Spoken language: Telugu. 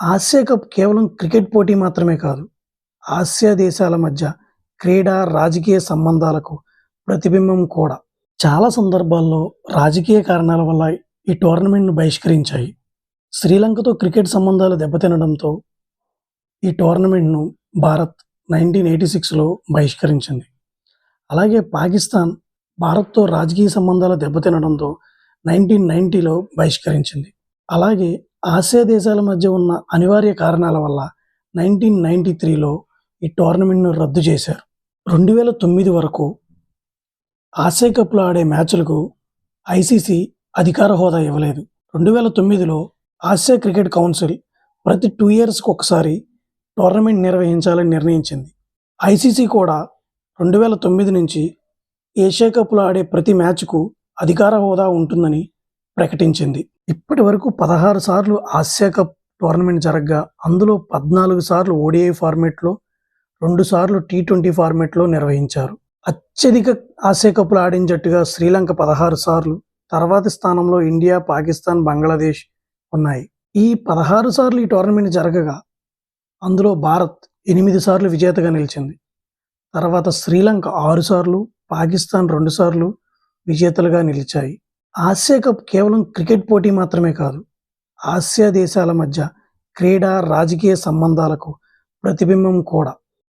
ఆసియా కప్ కేవలం క్రికెట్ పోటీ మాత్రమే కాదు ఆసియా దేశాల మధ్య క్రీడా రాజకీయ సంబంధాలకు ప్రతిబింబం కూడా. చాలా సందర్భాల్లో రాజకీయ కారణాల వల్ల ఈ టోర్నమెంట్ను బహిష్కరించాయి. శ్రీలంకతో క్రికెట్ సంబంధాలు దెబ్బతినడంతో ఈ టోర్నమెంట్ను భారత్ నైన్టీన్ ఎయిటీ సిక్స్లో బహిష్కరించింది. అలాగే పాకిస్తాన్ భారత్తో రాజకీయ సంబంధాలు దెబ్బతినడంతో నైన్టీన్ నైన్టీలో బహిష్కరించింది. అలాగే ఆసియా దేశాల మధ్య ఉన్న అనివార్య కారణాల వల్ల నైన్టీన్ నైన్టీ త్రీలో ఈ టోర్నమెంట్ను రద్దు చేశారు. రెండు వేల తొమ్మిది వరకు ఆసియా కప్లో ఆడే మ్యాచ్లకు ఐసీసీ అధికార హోదా ఇవ్వలేదు. రెండు వేల తొమ్మిదిలో ఆసియా క్రికెట్ కౌన్సిల్ ప్రతి టూ ఇయర్స్కి ఒకసారి టోర్నమెంట్ నిర్వహించాలని నిర్ణయించింది. ఐసీసీ కూడా రెండు వేల తొమ్మిది నుంచి ఏషియా కప్లో ఆడే ప్రతి మ్యాచ్కు అధికార హోదా ఉంటుందని ప్రకటించింది. ఇప్పటి వరకు పదహారు సార్లు ఆసియా కప్ టోర్నమెంట్ జరగగా అందులో పద్నాలుగు సార్లు ఓడిఐ ఫార్మేట్లో రెండు సార్లు టీ ట్వంటీ ఫార్మేట్లో నిర్వహించారు. అత్యధిక ఆసియా కప్లు ఆడిన జట్టుగా శ్రీలంక పదహారు సార్లు తర్వాతి స్థానంలో ఇండియా పాకిస్తాన్ బంగ్లాదేశ్ ఉన్నాయి. ఈ పదహారు సార్లు ఈ టోర్నమెంట్ జరగగా అందులో భారత్ ఎనిమిది సార్లు విజేతగా నిలిచింది. తర్వాత శ్రీలంక ఆరు సార్లు పాకిస్తాన్ రెండు సార్లు విజేతలుగా నిలిచాయి. ఆసియా కప్ కేవలం క్రికెట్ పోటీ మాత్రమే కాదు ఆసియా దేశాల మధ్య క్రీడా రాజకీయ సంబంధాలకు ప్రతిబింబం కూడా.